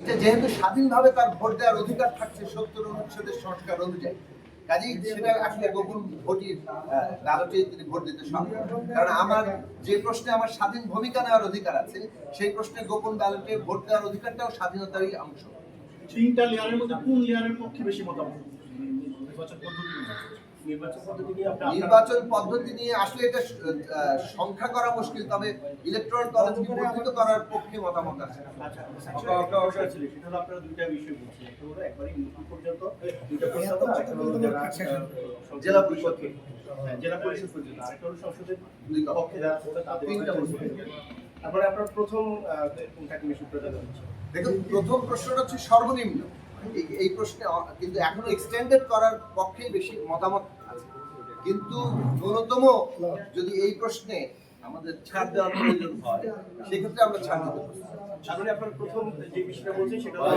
যেহেতু স্বাধীনভাবে তার ভোট দেওয়ার অধিকার থাকছে সত্তর অনুচ্ছেদের সংস্কার অনুযায়ী কাজেই সেটা আসলে গোপন ভোটই তিনি ভোট দিতে সক্ষম। কারণ আমার যে প্রশ্নে আমার স্বাধীন ভূমিকা নেওয়ার অধিকার আছে সেই প্রশ্নে গোপন ব্যালটে ভোট দেওয়ার অধিকারটাও স্বাধীনতারই অংশ। তিনটা লেয়ারের মধ্যে কোন লেয়ারের পক্ষে বেশি মতামত? নির্বাচন পদ্ধতি নির্বাচন পদ্ধতি নিয়ে আপনি আপনার- নির্বাচন পদ্ধতি নিয়ে আসলে এটা সংখ্যা করা মুশকিল তবে ইলেকট্রাল কলেজ বিবর্তিত করার পক্ষে মতামত আছে। আচ্ছা আপনার দুইটা বিষয় বলছেন একবারই পর্যন্ত দুইটা আহ, জেলা পরিষদ হ্যাঁ, জেলা পরিষদ পর্যন্ত আরেকটা হলো সংসদের পক্ষে যারা তিনটা তিনটা তারপরে আপনার প্রথম কোনটাকে বেশি দেখুন প্রথম প্রশ্নটা হচ্ছে সর্বনিম্ন। এই- প্রশ্নে কিন্তু এখনও এক্সটেন্ডেড করার পক্ষে বেশি মতামত আছে কিন্তু ন্যূনতম যদি এই প্রশ্নে আমাদের ছাড় দেওয়ার প্রয়োজন হয় সেক্ষেত্রে আমরা ছাড় দিতে পারি মানে আপনার প্রথম যে বিষয়টা বলছেন সেটা হলো